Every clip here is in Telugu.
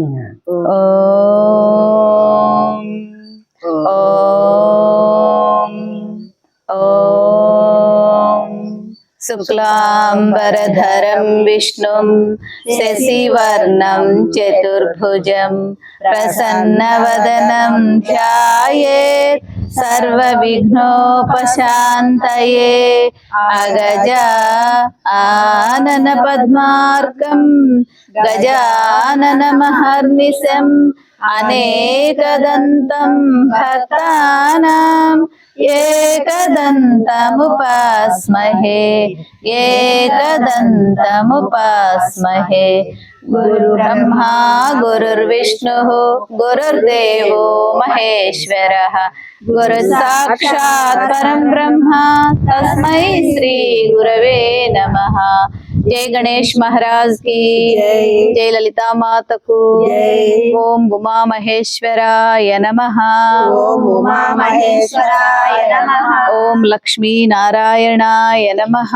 ओम ओम ओम विष्णु विष्णुं चतुर्भुज प्रसन्न वदनम ध्यात సర్వవిఘ్నోపశాంతయే అగజ ఆనన పద్మార్కం अनेकदन्तं भक्तानाम् एकदन्तमुपास्महे एकदन्तमुपास्महे। गुरुब्रह्मा गुरुर्विष्णुः गुरुर्देवो महेश्वरः। गुरुसाक्षात् परं ब्रह्मा तस्मै श्रीगुरवे नमः। जय गणेश महाराज की जय। ललिता माता को। ओम उमा महेश्वराय नमः। ओम उमा महेश्वराय नमः। ओम लक्ष्मी नारायणाय नमः।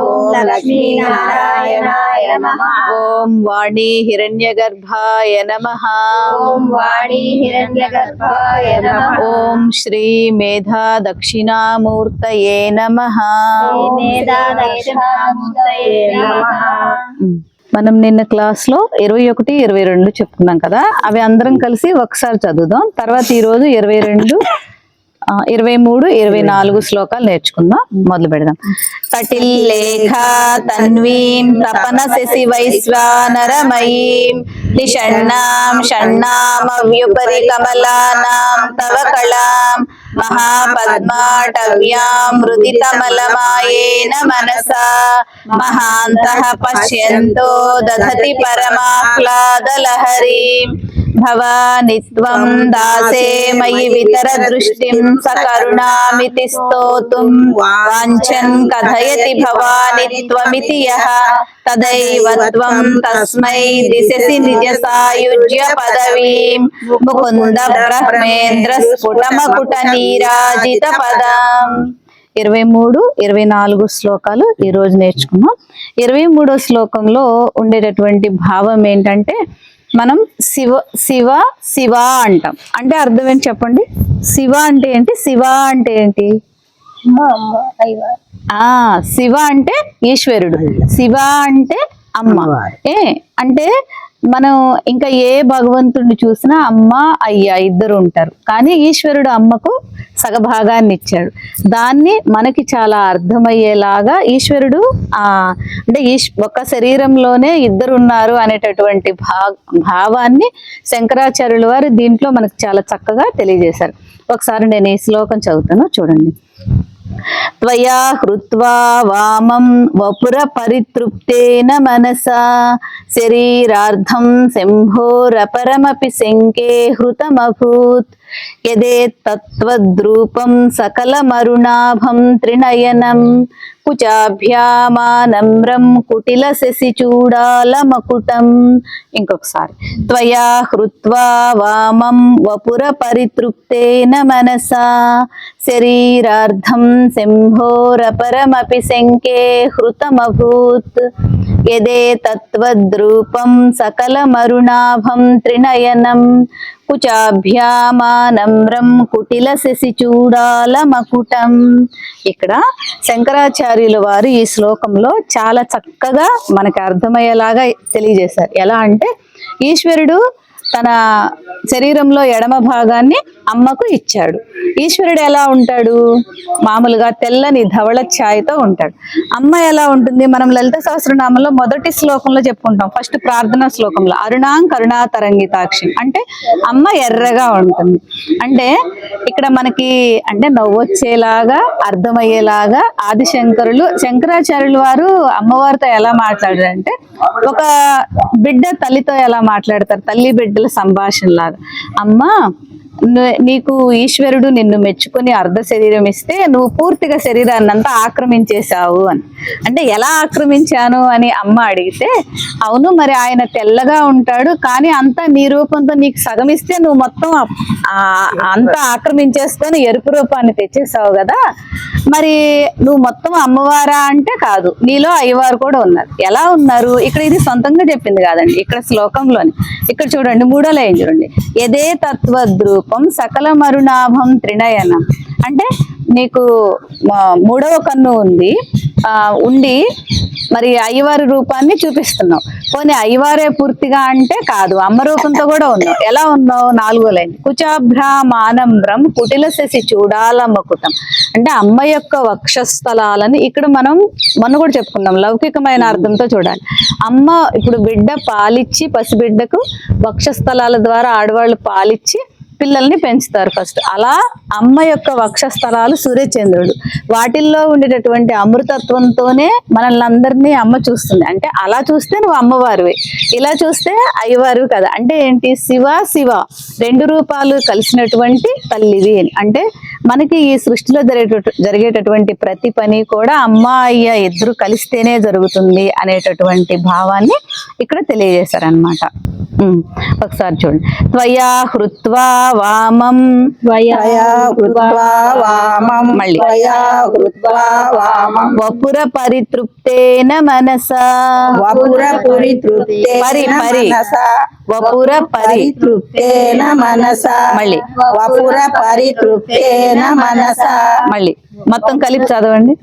ओम लक्ष्मी नारायणाय नमः। ओम वाणी हिरण्यगर्भाय नमः। ओम वाणी हिरण्यगर्भाय नमः। ओम श्री मेधा दक्षिणा मूर्तये नमः। मेधा दक्षिणा मूर्तये नमः మనం నిన్న క్లాస్లో ఇరవై ఒకటి ఇరవై రెండు చెప్పుకున్నాం కదా? అవి అందరం కలిసి ఒకసారి చదువుదాం. తర్వాత ఈ రోజు ఇరవై రెండు ఇరవై మూడు ఇరవై నాలుగు శ్లోకాలు నేర్చుకుందాం. మొదలు పెడదాం. కటిల్ లేఖ తన్వీం తపన శశి వైశ్వానరమయీం నిషణ్ణాం షణ్ణామవ్యుపరి కమలానాం తవ కళాం మహాపద్మాటవ్యామృతితమలమాయేన మనసా మహాంతః పశ్యంతో దధతి పరమాహ్లాదలహరీం. భవాని త్వం దాసే మయి వితర దృష్టిం సకరుణామితి స్తోతుం వాంఛన్ కథయతి భవాని త్వమితి యః తదైవ త్వం తస్మై దిశసి నిజ సాయుజ్య పదవీం ముకుంద బ్రహ్మేంద్ర స్ఫుటమకుట నీరాజిత పదం ఇరవై మూడు ఇరవై నాలుగు శ్లోకాలు ఈ రోజు నేర్చుకున్నాం ఇరవై మూడో శ్లోకంలో ఉండేటటువంటి భావం ఏంటంటే మనం శివ శివ శివ అంటాం. అంటే అర్థం ఏంటి చెప్పండి? శివ అంటే ఏంటి? శివ అంటే ఏంటి? ఆ శివ అంటే ఈశ్వరుడు. శివ అంటే అమ్మ. ఏ అంటే మనం ఇంకా ఏ భగవంతుడిని చూసినా అమ్మ అయ్యా ఇద్దరు ఉంటారు కానీ ఈశ్వరుడు అమ్మకు సగభాగాన్ని ఇచ్చాడు. దాన్ని మనకి చాలా అర్థమయ్యేలాగా ఈశ్వరుడు ఆ అంటే ఈశ్ ఒక శరీరంలోనే ఇద్దరు ఉన్నారు అనేటటువంటి భా భావాన్ని శంకరాచార్యుల వారు దీంట్లో మనకు చాలా చక్కగా తెలియజేశారు. ఒకసారి నేను ఈ శ్లోకం చదువుతాను చూడండి. त्वया हृत्वा वामं वपुर परितृप्तेन मनसा शरीरार्धं शम्भोरपरमपि शङ्के हृतमभूत् यदेतत्त्वद्रूपं सकलमरुणाभं त्रिनयनं కుచాభ్యామానమ్రం కుటిల శశి చూడాలమకుటం. ఇంకొకసారి. త్వయా హృత్వా వామం వపుర పరితృప్తేన మనసా. శరీరార్థం శంభోరపరమపి శంకే హృతమభూత్. యదే తత్వద్రూపం సకలమరుణాభం త్రినయనం. కుచాభ్యామానమ్రం కుటిల శశి చూడాలమకుటం. ఇక్కడ శంకరాచార్యుల వారు ఈ శ్లోకంలో చాలా చక్కగా మనకి అర్థమయ్యేలాగా తెలియజేశారు. ఎలా అంటే ఈశ్వరుడు తన శరీరంలో ఎడమ భాగాన్ని అమ్మకు ఇచ్చాడు. ఈశ్వరుడు ఎలా ఉంటాడు? మామూలుగా తెల్లని ధవళ ఛాయతో ఉంటాడు. అమ్మ ఎలా ఉంటుంది? మనం లలిత సహస్రనామంలో మొదటి శ్లోకంలో చెప్పుకుంటాం. ఫస్ట్ ప్రార్థనా శ్లోకంలో. అరుణాం కరుణా తరంగితాక్షి అంటే అమ్మ ఎర్రగా ఉంటుంది. అంటే ఇక్కడ మనకి అంటే నవ్వొచ్చేలాగా అర్థమయ్యేలాగా ఆదిశంకరులు శంకరాచార్యులు వారు అమ్మవారితో ఎలా మాట్లాడారంటే ఒక బిడ్డ తల్లితో ఎలా మాట్లాడతారు? తల్లి బిడ్డ బిడ్డల సంభాషణ లాగా అమ్మ నీకు ఈశ్వరుడు నిన్ను మెచ్చుకొని అర్ధ శరీరం ఇస్తే నువ్వు పూర్తిగా శరీరాన్ని అంతా ఆక్రమించేశావు అని. అంటే ఎలా ఆక్రమించాను అని అమ్మ అడిగితే అవును మరి ఆయన తెల్లగా ఉంటాడు కానీ అంతా నీ రూపంతో నీకు సగం ఇస్తే నువ్వు మొత్తం అంతా ఆక్రమించేసుకొని ఎరుపు రూపాన్ని తెచ్చేసావు కదా. మరి నువ్వు మొత్తం అమ్మవారా అంటే కాదు. నీలో అయ్యవారు కూడా ఉన్నారు. ఎలా ఉన్నారు? ఇక్కడ ఇది సొంతంగా చెప్పింది కాదండి. ఇక్కడ శ్లోకంలోని. ఇక్కడ చూడండి మూడో లైన్ చూడండి. యదే తత్వద్రూపం సకల మరునాభం త్రినయనం. అంటే నీకు మూడవ కన్ను ఉంది. ఆ, ఉండి మరి అయ్యవారి రూపాన్ని చూపిస్తున్నావు. పోనీ అయ్యవారే పూర్తిగా అంటే కాదు. అమ్మ రూపంతో కూడా ఉన్నావు. ఎలా ఉన్నావు? నాలుగో లైన్. కుచాభ్రామానంబ్రం కుటిల శశి చూడాల కుటం. అంటే అమ్మ యొక్క వక్షస్థలాలని ఇక్కడ మనం మొన్న కూడా చెప్పుకున్నాం లౌకికమైన అర్థంతో చూడాలి. అమ్మ ఇప్పుడు బిడ్డ పాలిచ్చి పసిబిడ్డకు వక్షస్థలాల ద్వారా ఆడవాళ్ళు పాలిచ్చి పిల్లల్ని పెంచుతారు ఫస్ట్. అలా అమ్మ యొక్క వక్షస్థలాలు సూర్యచంద్రుడు. వాటిల్లో ఉండేటటువంటి అమృతత్వంతోనే మనల్ని అందరినీ అమ్మ చూస్తుంది. అంటే అలా చూస్తే నువ్వు అమ్మవారివి. ఇలా చూస్తే అయ్యవారు కదా. అంటే ఏంటి? శివ శివ. రెండు రూపాలు కలిసినటువంటి తల్లివి అంటే మనకి ఈ సృష్టిలో జరిగేట జరిగేటటువంటి ప్రతి పని కూడా అమ్మ అయ్య ఇద్దరు కలిస్తేనే జరుగుతుంది అనేటటువంటి భావాన్ని ఇక్కడ తెలియజేశారనమాట ఒకసారి చూడండి. త్వయా హృత్వా వామం మళ్ళీ. వపుర పరితృప్తేన మనసా. వపుర పురితృప్తేన పరి, వపుర పరి. పరితృప్తేన మనసా. మళ్ళీ. వపుర పరితృప్తేన మనసా. మళ్ళీ. మొత్తం కలిపి చదవండి.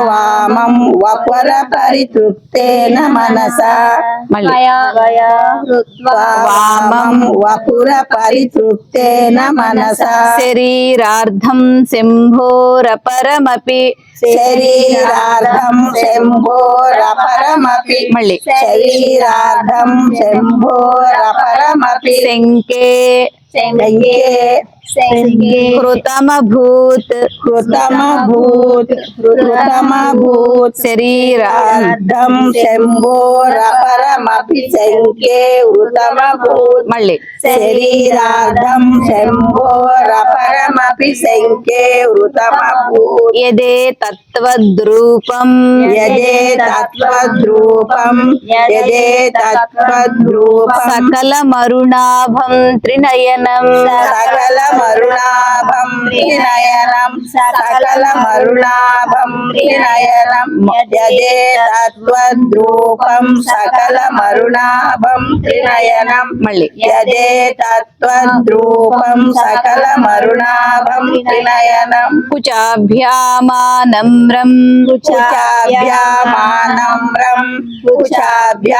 వామం వపుర పరితృప్తేన మనసా మళ్ళీ. త్వయా హృత్వా వామం వపుర పరితృప్తేన మనసా శరీరార్థం శంభోర పరమపి శరీరార్థం శంభోరపరమపి। మళ్ళీ. శరీరార్థం శంభోరపరమపి। శంకే కృతమభూత్ కృతమభూత్ కృతమభూత్. శరీర శరీరార్థం శంభోరపరమపి శంకే వృతమభూత్ మళ్ళీ. శరీరార్థం శంభోరపరమపి శంకే వృతమభూత్ యదే తత్వద్రూపం. యదే తత్వద్రూపం యదే తత్వద్రూపం. సకల మరుణాభం త్రినయనం సకల మరుణాభం త్రినయనం సకల మరుణాభం త్రినయనం యదే తత్వద్రూపం సకల మరుణాభం త్రినయనం మళ్ళీ. యదే తత్వద్రూపం సకల మరుణాభం త్రినయనం కుచాభ్యామానమ్రం కుచాభ్యామానమ్రం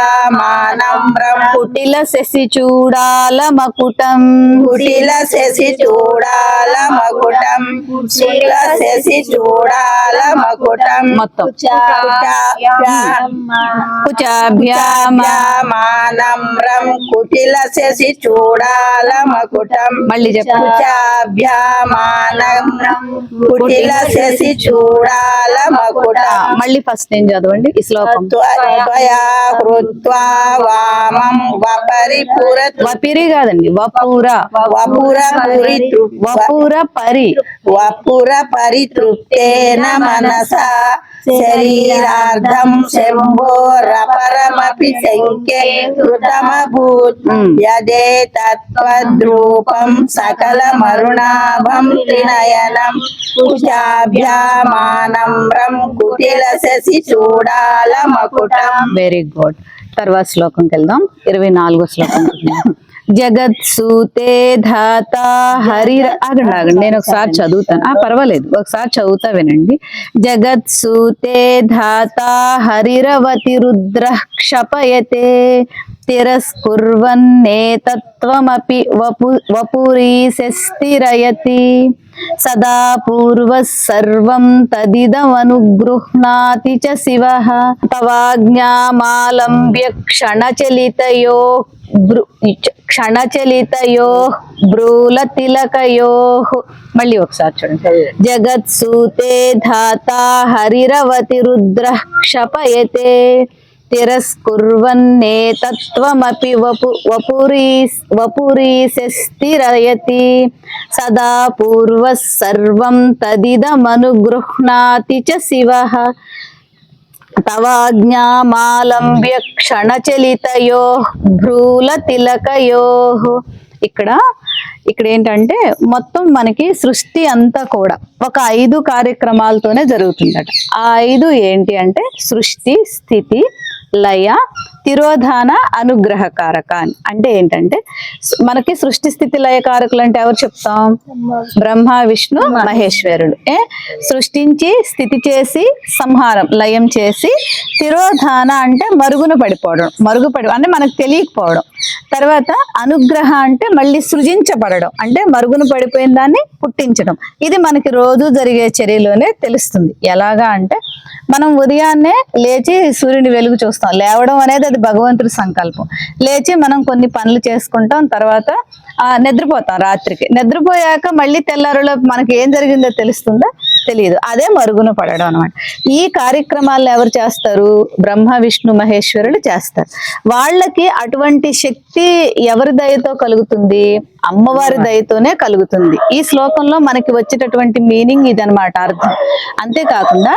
కుచాభ్యామానమ్రం కుటిల శశి చూడాల మకుటం కుటిల శశి చూడాల మకుటం కుటిల శశి చూడాల మకుటం మొత్తం. కుచాభ్యామ కుచాభ్యామానమ్రం కుటిల శశి చూడాల మకుటం మళ్ళీ చెప్పు కుచాభ్యామానమ్రం కుటిల శశి చూడాల మకుటం మళ్ళీ ఫస్ట్ నేను చదవండి? ఈ శ్లోకం. త్వయా హృత్వా వామం వపరిపుర వపిరి కాదండి వపూర. వపుర పురి వపూర పరి వపుర పరితృప్తేన మనసా. శరీరార్థం శంకే కృతమభూత్. మ్మ్. యదే తత్వద్రూపం సకల మరుణాభం త్రినయనం. కుచాభ్యామానమ్రం కుటిల శశి చూడాల మకుటం వెరీ గుడ్ తర్వాత శ్లోకంకి వెళ్దాం ఇరవై నాలుగో శ్లోకం. జగత్ సూతే ధాత హరి ఆగండి ఆగండి నేను ఒకసారి చదువుతాను. ఆ పర్వాలేదు ఒకసారి చదువుతా వినండి. జగత్సూతే ధాత హరిరవతి రుద్ర క్షపయతే తిరస్కుర్వన్నే తత్వమపి వపు వపురీశస్థిరయతి సదా పూర్వ సర్వం తదిదమనుగృహ్ణాతి చ శివ తవాజ్ఞామాలంబ్య క్షణచలితయో భ్రు- క్షణచలితయో భ్రూలతిలకయో మళ్ళీ ఒకసారి చూడండి జగత్సూతే ధాత హరిరవతి రుద్ర క్షపయతే। తిరస్కుర్వన్నే తత్వమపి వపు వపురీ వపురీశస్థిరయతి సదా పూర్వ సర్వం తదిదమనుగృహ్ణాతి చ శివః తవాజ్ఞామాలంబ్య క్షణచలితయో భ్రూలతిలకయో ఇక్కడ ఇక్కడ ఏంటంటే మొత్తం మనకి సృష్టి అంతా కూడా ఒక ఐదు కార్యక్రమాలతోనే జరుగుతుందట. ఆ ఐదు ఏంటి అంటే సృష్టి స్థితి లయ తిరోధాన అనుగ్రహకారక అని అంటే ఏంటంటే మనకి సృష్టి స్థితి లయ కారకులు అంటే ఎవరు చెప్తాం? బ్రహ్మ విష్ణు మహేశ్వరుడు. ఏ? సృష్టించి స్థితి చేసి సంహారం లయం చేసి తిరోధాన అంటే మరుగున పడిపోవడం మరుగుపడి అంటే మనకు తెలియకపోవడం. తర్వాత అనుగ్రహ అంటే మళ్ళీ సృజించబడడం అంటే మరుగున పడిపోయిన దాన్ని పుట్టించడం. ఇది మనకి రోజు జరిగే చర్యలోనే తెలుస్తుంది. ఎలాగా అంటే మనం ఉదయాన్నే లేచి సూర్యుని వెలుగు చూస్తాం. లేవడం అనేది అది భగవంతుడి సంకల్పం. లేచి మనం కొన్ని పనులు చేసుకుంటాం తర్వాత ఆ, నిద్రపోతాం రాత్రికి. నిద్రపోయాక మళ్ళీ తెల్లారులో మనకి ఏం జరిగిందో తెలుస్తుందా? తెలియదు అదే మరుగున పడడం అనమాట ఈ కార్యక్రమాలను ఎవరు చేస్తారు? బ్రహ్మ విష్ణు మహేశ్వరులు చేస్తారు. వాళ్ళకి అటువంటి శక్తి ఎవరి దయతో కలుగుతుంది? అమ్మవారి దయతోనే కలుగుతుంది. ఈ శ్లోకంలో మనకి వచ్చేటటువంటి మీనింగ్ ఇదనమాట అర్థం. అంతేకాకుండా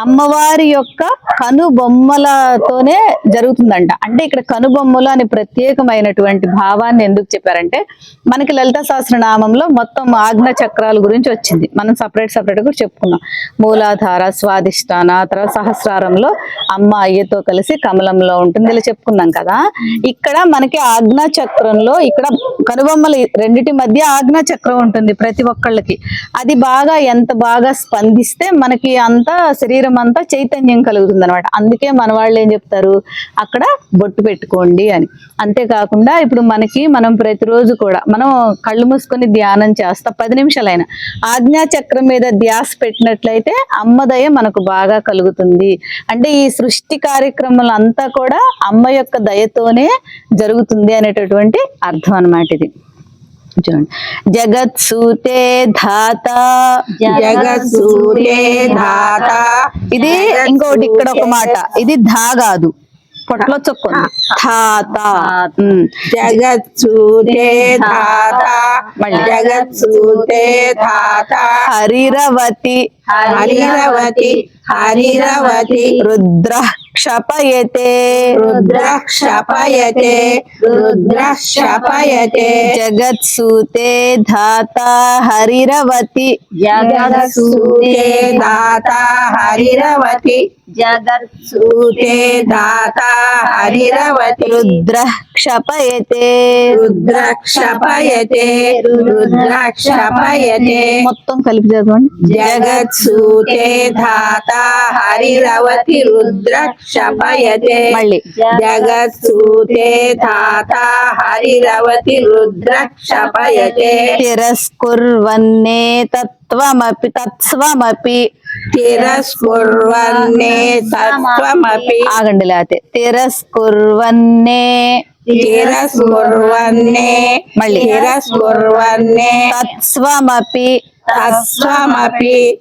అమ్మవారి యొక్క కనుబొమ్మలతోనే జరుగుతుందంట. అంటే ఇక్కడ కనుబొమ్మలు అని ప్రత్యేకమైనటువంటి భావాన్ని ఎందుకు చెప్పారంటే మనకి లలిత సహస్రనామంలో మొత్తం ఆజ్ఞ చక్రాల గురించి వచ్చింది. మనం సపరేట్ సపరేట్ కూడా చెప్పుకున్నాం మూలాధార స్వాదిష్టాన తర్వాత సహస్రారంలో అమ్మ అయ్యతో కలిసి కమలంలో ఉంటుంది ఇలా చెప్పుకున్నాం కదా. ఇక్కడ మనకి ఆజ్ఞా చక్రంలో ఇక్కడ కనుబొమ్మల రెండిటి మధ్య ఆజ్ఞా చక్రం ఉంటుంది ప్రతి ఒక్కళ్ళకి. అది బాగా ఎంత బాగా స్పందిస్తే మనకి అంతా శరీరం అంతా చైతన్యం కలుగుతుంది అనమాట అందుకే మన వాళ్ళు ఏం చెప్తారు? అక్కడ బొట్టు పెట్టుకోండి అని. అంతేకాకుండా ఇప్పుడు మనకి మనం ప్రతిరోజు కూడా మనం కళ్ళు మూసుకొని ధ్యానం చేస్తాం పది నిమిషాలైనా. ఆజ్ఞా చక్రం మీద ధ్యాస పెట్టినట్లయితే అమ్మదయ మనకు బాగా కలుగుతుంది. అంటే ఈ సృష్టి కార్యక్రమాలు అంతా కూడా అమ్మ యొక్క దయతోనే జరుగుతుంది అనేటటువంటి అర్థం అన్నమాట ఇది. చూడండి. జగత్సూతే ధాత. జగత్సూర్యే ధాత. ఇది ఇంకోటి ఇక్కడ ఒక మాట. ఇది ధా కాదు. పొట్టలో చొక్కుంది ధాత. ఉమ్. జగత్సూర్యే ధాత. మళ్ళీ. జగత్సూతే ధాత. హరిరవతి. హరిరవతి. హరిరవతి. రుద్ర. క్షపయతే రుద్ర క్షపయతే రుద్ర క్షపయతే జగత్సూతే ధాత హరిరవతి జగత్సూతే దాత హరిరవతి దాత హరిరవతి. రుద్ర క్షపయతే రుద్ర క్షపయతే రుద్ర క్షపయతే మొత్తం కలిపి చదవండి. జగత్సూతే ధాత హరిరవతి రుద్ర క్షపయతే మళ్ళీ. జగత్సూతే ధాత హరిరవతి రుద్ర క్షపయతే తిరస్కుర్వన్నే తత్వమపి తత్స్వమపి తిరస్కుర్వన్నే తత్వమపి. ఆగండి లేకపోతే. తిరస్కుర్వన్నే తిరస్కుర్వన్నే మళ్ళీ. తిరస్కుర్వన్నే తత్వమపి. తత్వమపి.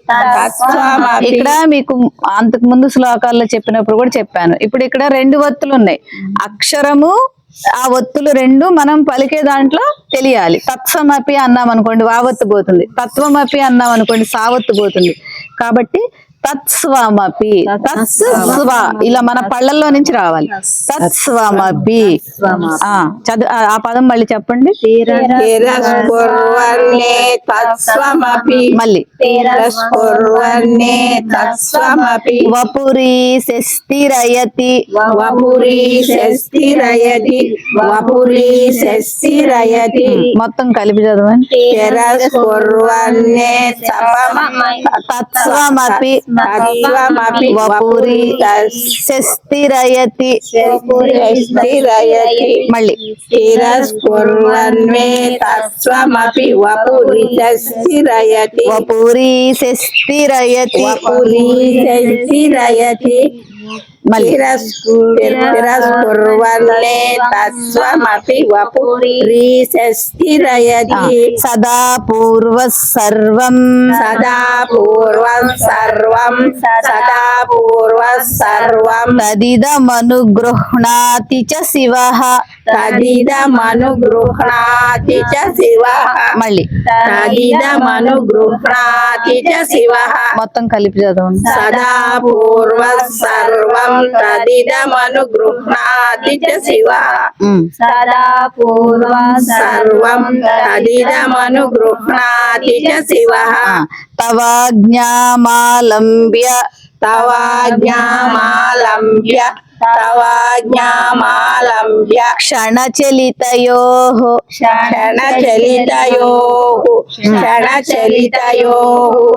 ఇక్కడ మీకు అంతకు ముందు శ్లోకాల్లో చెప్పినప్పుడు కూడా చెప్పాను. ఇప్పుడు ఇక్కడ రెండు ఒత్తులు ఉన్నాయి. అక్షరము ఆ ఒత్తులు రెండు మనం పలికే దాంట్లో తెలియాలి. తత్సమపి అన్నాం అనుకోండి వావత్తు పోతుంది. తత్వమపి అన్నాం అనుకోండి సావత్తు పోతుంది. కాబట్టి తత్స్వమపి. తత్స్వ. ఇలా మన పళ్ళల్లో నుంచి రావాలి. తత్స్వమపి. ఆ, చదువు ఆ- పదం మళ్ళీ చెప్పండి. మళ్ళీ. వపురి శస్తిరయతి. వపురి శస్తిరయతి. వపురి శస్తిరయతి. మొత్తం కలిపి చదవండి. తిరస్కుర్వన్నే తపమ తత్వమపి తత్వమపి వపురి శస్తిరయతి. శస్తిరయతి. మళ్ళీ. తిరస్కుర్వన్మే తత్వమపి వపురి శస్తిరయతి. వపురి శస్తిరయతి. వపురి శస్తిరయతి మళ్ళీ తిరస్కుర్వన్నే తత్వమపి వపురి శస్తిరయతి సదా పూర్వ సర్వం సదా పూర్వం సర్వం సదా పూర్వం సర్వం తదిదమనుగృహ్ణాతి చ శివ తదిదమనుగృహ్ణాతి చ శివ మళ్ళీ తదిదమనుగృహ్ణాతి చ శివ మొత్తం కలిపి చదవండి సదా పూర్వం సర్వం తదిదమనుగృహ్ణాతి చ శివ. సదా పూర్వ సర్వం తదిదమనుగృహ్ణాతి చ శివ తవాజ్ఞామాలంబ్య తవాజ్ఞామాలంబ్య తవాజ్ఞామాలంబ్య క్షణచలితయో క్షణచలితయో క్షణచలితయో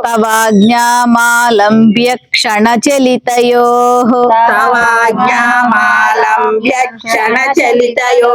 తవాజ్ఞామాలంబ్య క్షణచలితయో తవాజ్ఞామాలంబ్య క్షణచలితయో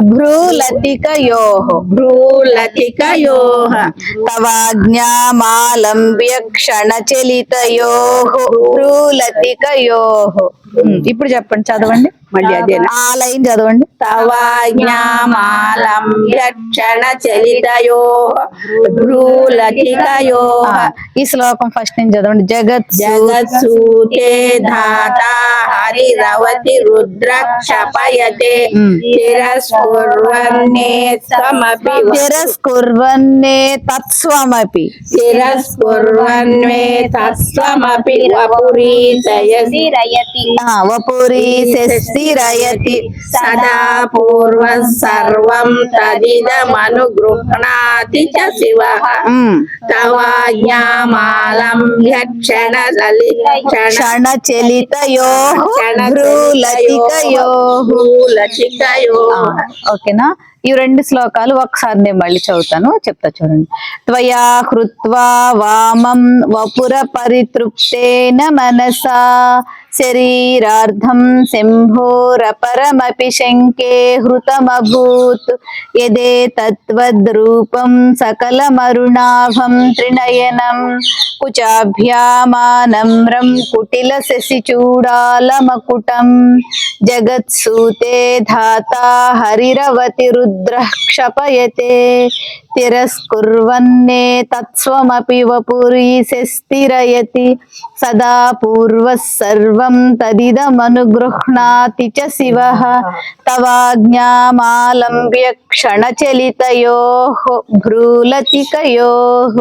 భ్రూలతికయో. భ్రూలతికయో. తవాజ్ఞామాలంబ్య క్షణచలితయో భ్రూలతికయో. ఇప్పుడు చెప్పండి చదవండి. మళ్ళీ అదేనా ఆ లైన్ చదవండి. తవాజ్ఞామాలంబ్య క్షణచలితయో భ్రూలతికయో ఆ, ఈ శ్లోకం ఫస్ట్ నుంచి చదవండి. జగత్ జగత్సూతే ధాత హరిరవతి రుద్ర క్షపయతే. తిరస్కుర్వన్నే సమపి తిరస్కుర్వన్నే తత్స్వమపి. తిరస్కుర్వన్వే తత్స్వమపి. ఆ, వపురీ శస్తిరయతి సదా పూర్వ సర్వం తదిదమనుగృహ్ణాతి చ శివ భ్రూలతికయో భ్రూలతికయో ఆ, ఓకేనా? ఈ రెండు శ్లోకాలు ఒకసారి నేను మళ్ళీ చదువుతాను చెప్తా చూడండి. త్వయా హృత్వా వామం వపుర పరితృప్తేన మనసా శరీరార్థం శంభోరపరమపి శంకే హృతమభూత్ యదే తద్రూపం సకలమరుణాభం త్రినయనం కుచాభ్యామానమ్రం కుటిల శశిచూడాలమకుటం జగత్సూతే ధాతా హరిరవతి రుద్ర క్షపయతే తిరస్కుర్వన్నే తత్స్వమపి వపురీశస్తిరయతి సదా పూర్వः సర్వం తదిదమనుగృహ్ణాతి చ శివः తవాజ్ఞామాలంబ్య క్షణచలితయోः భ్రూలతికయోः